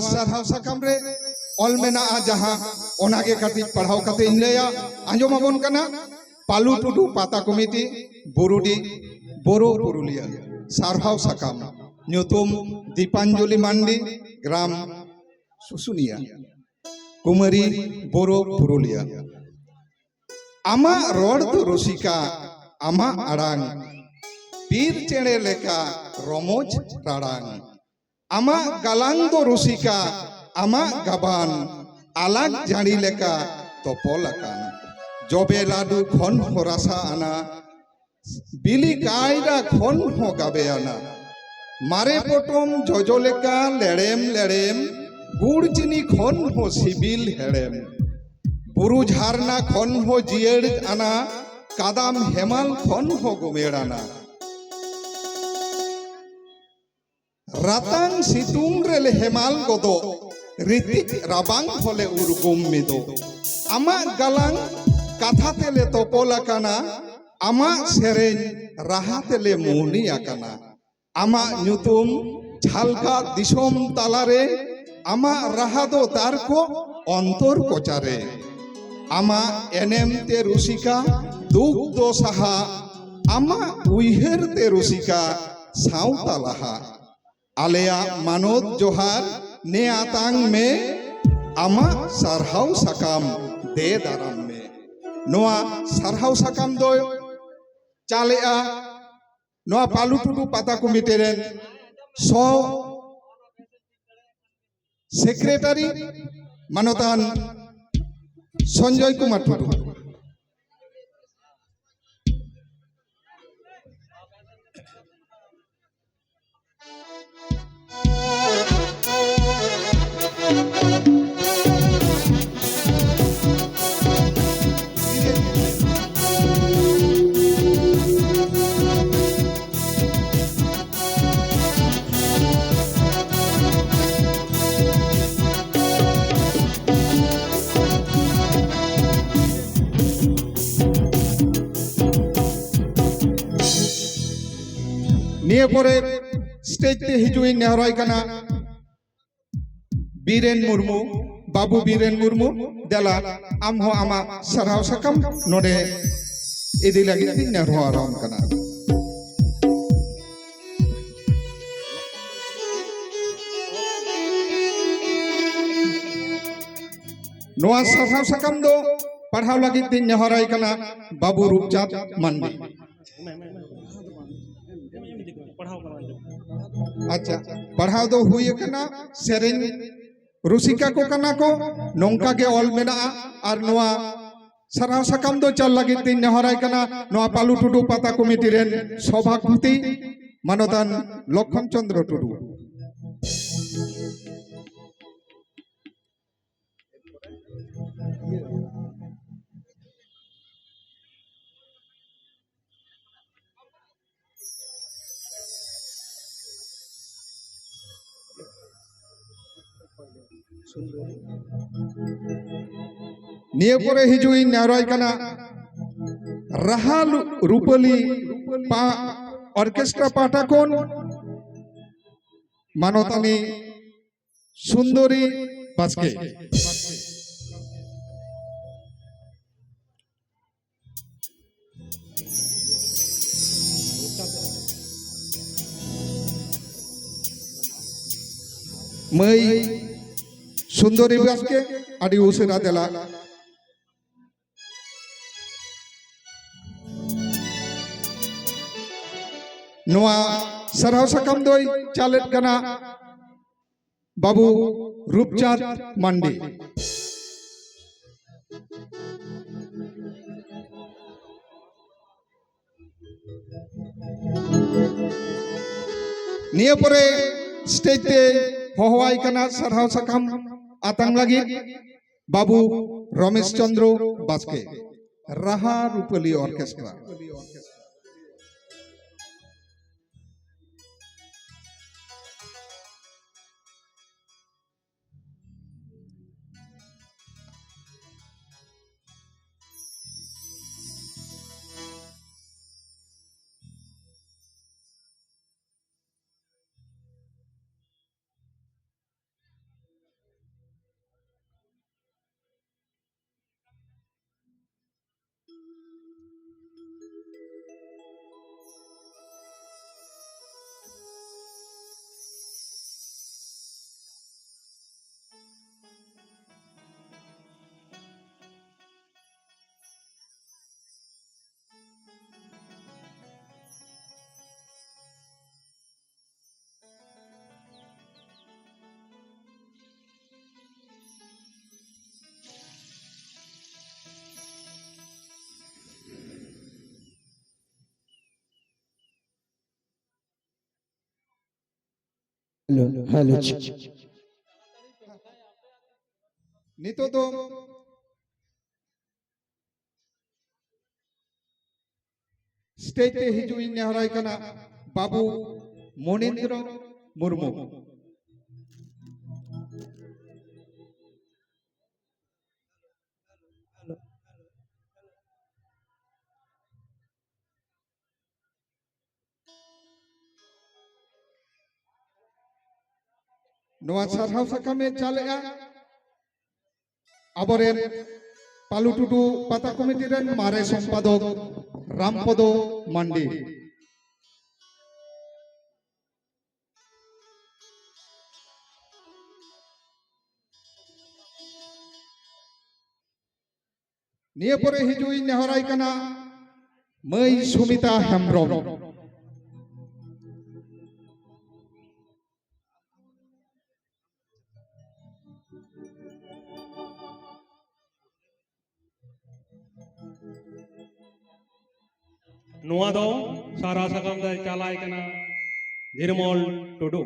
Hafsa sakamre, kamre ajaha, mena a jaha ona ke kati padhau palu tudu pata komiti borudi boro borulia sar sakam, kam Dipanjuli mandi gram susunia kumari boro borulia ama roar tu rusika ama arang bir romoj rarang. আমা গালাঙ্গ রসিকা আমা গাবান আলাক জানি লেখা তপল আকান। জবে লাডু ঘন হরাসা আনা বিলি গাইরা ঘন হ গাবে আনা। মারে পটম জজলেকা লেড়েম। লেড়েম। গুড় চিনি ঘন হ সিবিল হেড়েম। বুরু ঝারনা ঘন হ জিয়েড় আনা। কাদাম হেমাল ঘন হ গোমেড় আনা। রাতাং সিতুং রেলে হেমাল গদ, ঋতিক রাবাং হলে উর্গুম মিদো। আমাক গালাং কাথা তেলে তপল আকানা আমাক সেরেñ রাহা তেলে মৌনি আকানা আমাক nyutum ঝালকা দিশম তালারে আমাক রাহা দো তারকো অন্তর কোচারে। আমাক এনেম তে রুসিকা দুঃখ দো সাহা আমাক উইহের তে রুসিকা সাঁওতা আলেয়া মানত জোহার নে আতাং মে, আমা সারহাও সাকাম, দে দারাম মে। নোয়া, সারহাও সাকাম দয়, চালে আ, নোয়া পালুটুডু পাতা কমিটি রেন। স, সেক্রেটারি মানতান সঞ্জয় কুমার টুডু। ᱠᱩᱢᱟᱨ ᱴᱩᱰᱩ ᱱᱤᱭᱟᱹ ᱯᱚᱨᱮ ᱥᱴᱮᱡ ᱛᱮ ᱦᱤᱡᱩᱜ ᱤᱧ ᱱᱮᱦᱚᱨᱟᱭ ᱠᱟᱱᱟ ᱵᱤᱨᱮᱱ ᱢᱩᱨᱢᱩ ᱵᱟᱵᱩ ᱵᱤᱨᱮᱱ ᱢᱩᱨᱢᱩ ᱫᱮᱞᱟ ᱟᱢ ᱦᱚᱸ ᱟᱢᱟᱜ ᱥᱟᱨᱦᱟᱣ ᱥᱟᱠᱟᱢ ᱱᱚᱰᱮ ᱤᱫᱤ ᱞᱟᱹᱜᱤᱫ ᱛᱤᱧ ᱱᱮᱦᱚᱨᱟᱣᱟᱢ ᱠᱟᱱᱟ ᱱᱚᱣᱟ ᱥᱟᱨᱦᱟᱣ ᱥᱟᱠᱟᱢ ᱫᱚ ᱯᱟᱲᱦᱟᱣ ᱞᱟᱹᱜᱤᱫ ᱛᱤᱧ ᱱᱮᱦᱚᱨᱟᱭ ᱠᱟᱱᱟ ᱵᱟᱵᱩ ᱨᱩᱯᱪᱟᱸᱫ ᱢᱟᱱᱰᱤ আচ্ছা পড়াও দো হুই কানা সেরেন রসিকা কো কানা কো, নংকা গে অল মেনা আর নোয়া সারা সাকাম দো চাল লাগি তিন নেহরাই কানা, নোয়া পালু টুডু পাতা কমিটি রেন সভাপতি মানদান লক্ষণ চন্দ্র টুডু। निये परे हिजु कना। रहाल रूपली पा ऑर्केस्ट्रा पाटा कोन? मानोतानी सुंदरी बास्के। मई സുന്ദരി ബാസ്കെ അടി ഊസിന തല नुआ सरहव साकाम दोई चालेत कना बाबू रूपचांद मांडी নিয়ে পরে স্টেজে হওয়াই কানা সারহাও সাকাম আতাংলাগির বাবু রমেশচন্দ্র বাসকে রাহা রূপলি অর্কেস্ট্রা। নিতদম। স্টেটে হিজুই নেহরাইকানা বাবু মনীন্দ্র মুর্মু। ᱱᱚᱣᱟ ᱥᱟᱨᱦᱟᱣ ᱥᱟᱠᱟᱢᱮ ᱪᱟᱞᱮᱜᱼᱟ ᱟᱵᱚᱨᱮᱱ ᱯᱟᱞᱩ ᱴᱩᱰᱩ ᱯᱟᱛᱟ ᱠᱚᱢᱤᱴᱤ ᱨᱮᱱ ᱢᱟᱨᱮ ᱥᱚᱢᱯᱟᱫᱚᱠ ᱨᱟᱢᱯᱚᱫᱚ ᱢᱟᱱᱰᱤ ᱱᱤᱭᱟᱹ ᱯᱚᱨᱮ ᱦᱤᱡᱩᱜ ᱤᱧ ᱱᱮᱦᱚᱨᱟᱭ ᱠᱟᱱᱟ ᱢᱟᱹᱭ ᱥᱩᱢᱤᱛᱟ ᱥᱟᱨᱟ ᱥᱟᱠᱟᱢ ᱫᱚᱭ ᱪᱟᱞᱟᱭ ᱠᱟᱱᱟ ᱱᱤᱨᱢᱚᱞ ᱴᱩᱰᱩ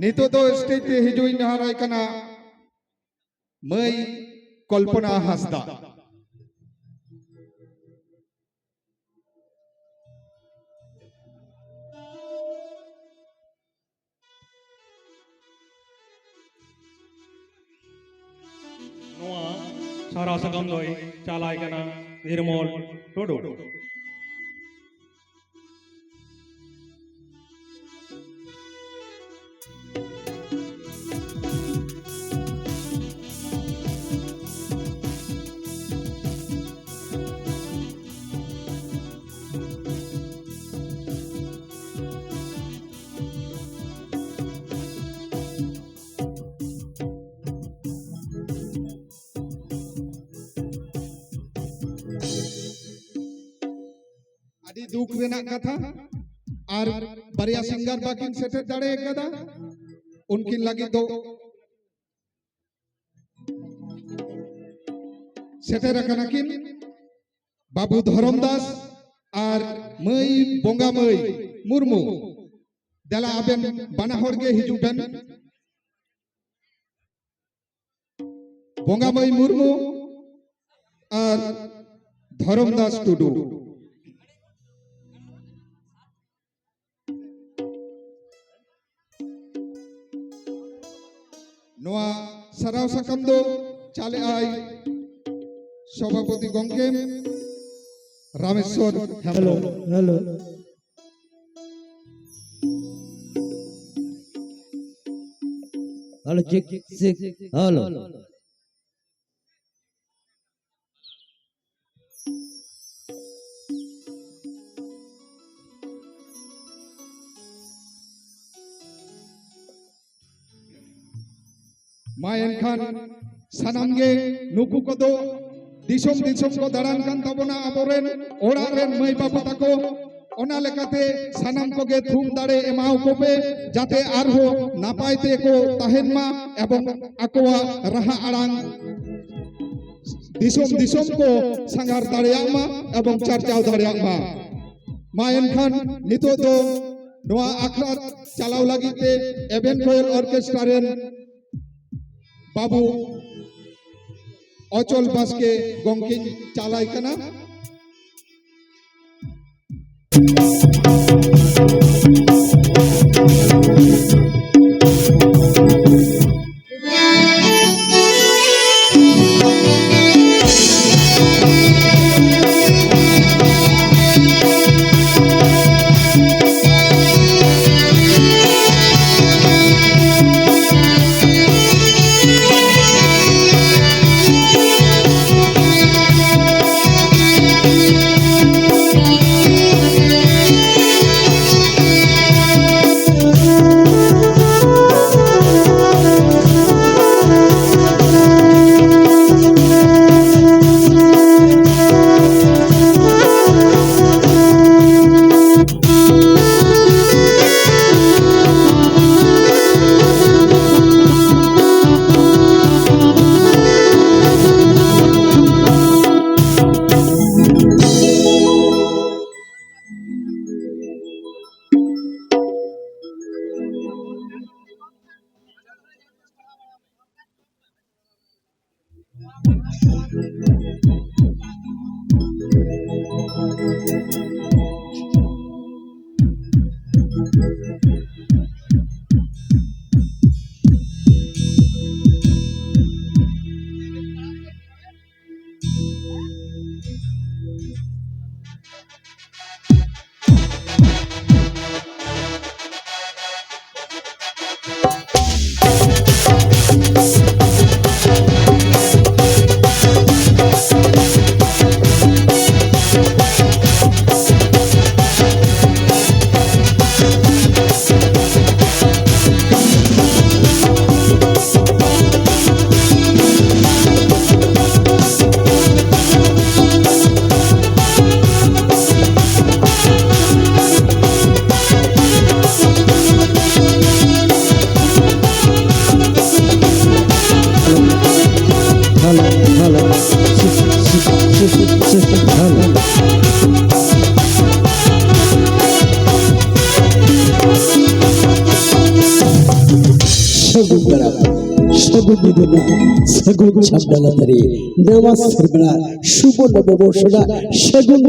ᱱᱤᱛᱚᱜ ᱫᱚ ᱥᱴᱮᱡ ᱛᱮ ᱦᱤᱡᱩᱜ ᱤᱧ ᱱᱮᱦᱚᱨᱟᱭ ᱠᱟᱱᱟ ᱢᱟᱹᱭ ᱠᱚᱞᱯᱚᱱᱟ ᱦᱟᱸᱥᱫᱟ સારા સંબંધો હોય ચાલાય કેના નિર્મોલ ટોડો ᱟᱹᱰᱤ ᱫᱩᱠ ᱨᱮᱱᱟᱜ ᱠᱟᱛᱷᱟ ᱟᱨ ᱵᱟᱨᱭᱟ ᱥᱤᱝᱜᱟᱨ ᱵᱟᱠᱤᱱ ᱥᱮᱴᱮᱨ ᱫᱟᱲᱮ ᱟᱠᱟᱫᱟ ᱩᱱᱠᱤᱱ ᱞᱟᱹᱜᱤᱫ ᱫᱚ ᱥᱮᱴᱮᱨ ᱟᱠᱟᱱᱟ ᱠᱤᱱ ᱵᱟᱵᱩ ᱫᱷᱚᱨᱚᱢ ᱫᱟᱥ ᱟᱨ ᱢᱟᱹᱭ ᱵᱚᱸᱜᱟ ᱢᱟᱹᱭ ᱢᱩᱨᱢᱩ ᱫᱮᱞᱟ ᱟᱵᱮᱱ ᱵᱟᱱᱟ ᱦᱚᱲ ᱜᱮ ᱦᱤᱡᱩᱜ ᱵᱮᱱ ᱵᱚᱸᱜᱟ ᱢᱟᱹᱭ ᱢᱩᱨᱢᱩ আর ধরম দাস টুডু ᱱᱚᱣᱟ ᱥᱟᱨᱦᱟᱣ ᱥᱟᱠᱟᱢ ᱫᱚ ᱪᱟᱞᱮ ᱟᱭ ᱥᱚᱵᱷᱟᱯᱚᱛᱤ ᱜᱚᱝᱠᱮ Rameshwar hello hello hello check check hello ᱢᱟᱭᱮᱱ ᱠᱷᱟᱱ ᱥᱟᱱᱟᱢ ᱜᱮ ᱱᱩᱠᱩ ᱠᱚᱫᱚ ᱫᱤᱥᱚᱢ ᱫᱤᱥᱚᱢ ᱠᱚ ᱫᱟᱬᱟᱱ ᱠᱟᱱ ᱛᱟᱵᱚᱱᱟ ᱟᱵᱚᱨᱮᱱ ᱚᱲᱟᱜ ᱨᱮᱱ ᱢᱟᱹᱭ ᱵᱟᱹᱵᱩ ᱛᱟᱠᱚ ᱚᱱᱟ ᱞᱮᱠᱟᱛᱮ ᱥᱟᱱᱟᱢ ᱠᱚᱜᱮ ᱛᱷᱩᱢ ᱫᱟᱲᱮ ᱮᱢᱟᱣ ᱠᱚᱯᱮ ᱡᱟᱛᱮ ᱟᱨᱦᱚᱸ ᱱᱟᱯᱟᱭ ᱛᱮᱠᱚ ᱛᱟᱦᱮᱱ ᱢᱟ ᱮᱵᱚᱝ ᱟᱠᱚᱣᱟᱜ ᱨᱟᱦᱟ ᱟᱲᱟᱝ দিশম দিশম কো সাঙ্গার দাঁড়িয়াক মা এবং চর্চাও দাঁড়িয়াক মা মা এনখান নিতো তো নোয়া আখড়া চালাও লাগিতে এভেন কোয়েল অর্কেস্ট্রা রেন বাবু অচল বাসকে গঙ্কিন চালাই কেন? Thank Thank you. বেদনা সেগুন ছাবডালা দেওয়া শুভ নববর্ষরা সেগুন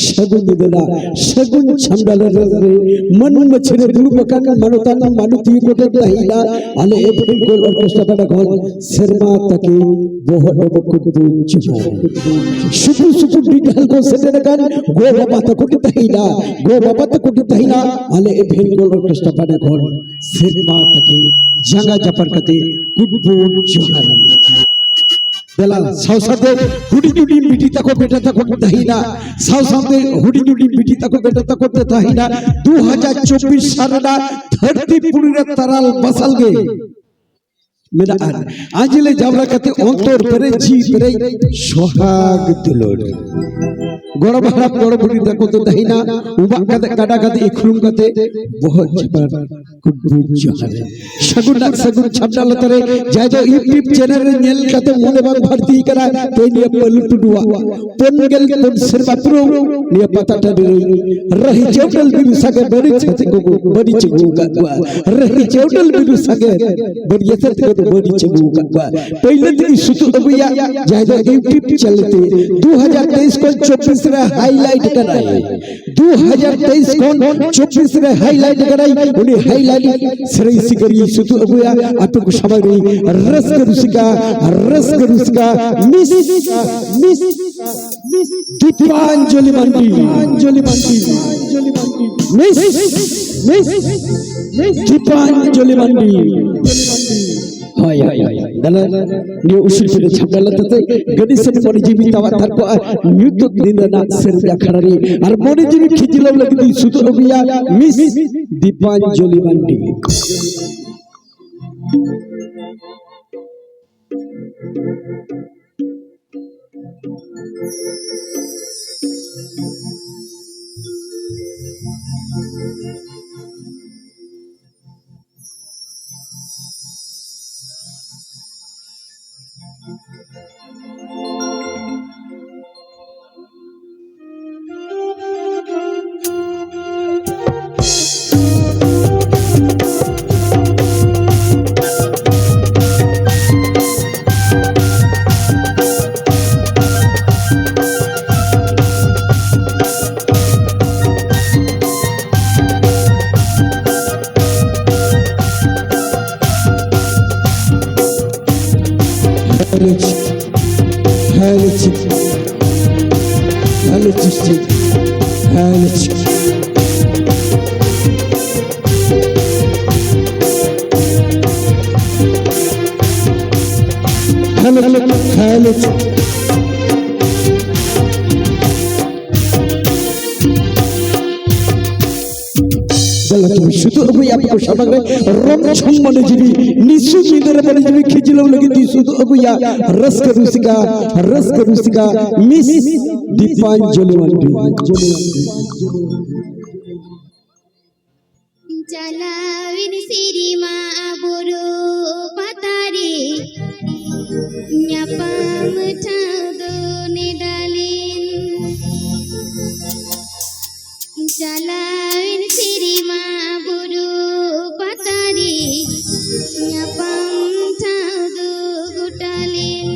ಶಗುನ್ ಇದಲ್ಲ ಶಗುನ್ ಚಂಬಲರಲ್ಲಿ ಮಣ್ಣು ಮಚ್ಚಿನ ದುರುಪಕ ಮನುತನ ಮನು ತೀರ್ಕೊಟ್ಟಂತ ಇಲ್ಲ ಅಲ್ಲಿ ಏಪ್ರಿಲ್ ಗೋಲ್ ಕಷ್ಟಪಟ್ಟ ಗೋಲ್ ಸಿರ್ಮಾ ತಕಿ ಬೋಹಟ ಕುಡಿದು ಶುಭು ಶುಭು ಬಿಗಲ್ ಗೋ ಸೆಟೆನ ಕಾನ್ ಗೋ ಬಾಬಾತ ಕುಡಿತ ಇಲ್ಲ ಗೋ ಬಾಬಾತ ಕುಡಿತ ಇಲ್ಲ ಅಲ್ಲಿ ಏಪ್ರಿಲ್ ಗೋಲ್ ಕಷ್ಟಪಟ್ಟ ಗೋಲ್ ಸಿರ್ಮಾ ತಕಿ ಜಂಗ ಜಪರ್ ಕತೆ ಗುಡ್ ಬೋನ್ ಜೋಹರ್ বেলা সাউসাতে হুডি টুডি মিটি তাকো বেটা তাকো তাহিনা সাউসাতে হুডি টুডি মিটি তাকো বেটা তাকো তাহিনা 2024 সালনা ধরতি পুরিরা তারাল বসাল গে মেরা আর আজলে জাবরা কাতে অন্তর পরে জি পরে সোহাগ দিলর গড় ভাড়া গড় বুড়ি দেখো তো তাহিনা উবা কাতে কাটা কাতে ইখরুম কাতে বহুত জবার কুটবুট জোহারান সগুনা সগুন ছাপডা লতরে যা যা ইউটিউব চ্যানেল রে, নেল কাতে মনে বাগ ভর্তি করা তে নিয়ে পল টুডুয়া পনগেল পন সেরবা প্রো নিয়ে পাতাটা রে। রহি জেউটল বিরু সাগে, বড়ি ছাতে গো বড়ি চিগু কাগবা রহি জেউটল বিরু সাগে, বড়ি ছাতে গো বড়ি চিগু কাগবা পहिले দিন সুতু অবিয়া যা যা ইউটিউব চলতে 2023 কোন 24 রে হাইলাইট করাই 2023 কোন 24 রে হাইলাইট করাই উনি হাইলাইট শ্রী সিকরি সুতু অবিয়া আটক সবাই রস দীপাঞ্জলি মান্ডি দীপাঞ্জলি মান্ডি দীপাঞ্জলি মান্ডি হয় হয় হয় দালা নিয়ে উসুল করে ছাপলা তাতে গণেশের মনে জীবি তাওয়া থাকো নিউত দিন না সের দেখারি আর মনে জীবি খিজিলাম লাগি সুতো অবিয়া মিস দীপাঞ্জলি মান্ডি Helix, هالتك هالتك هالتك هالتك هالتك তুমি শুধু অবই আপকো সমাগরে রং সম্মানে জীবি নিশু মিদরে বলে জীবি খিজিলাম লাগি দি শুধু অবইয়া রস করুসিকা রস করুসিকা Miss Dipanjali Jalawin sirima aburu patari Nyapa metado Jalan sirima buru patari Nyapang tau du gutalin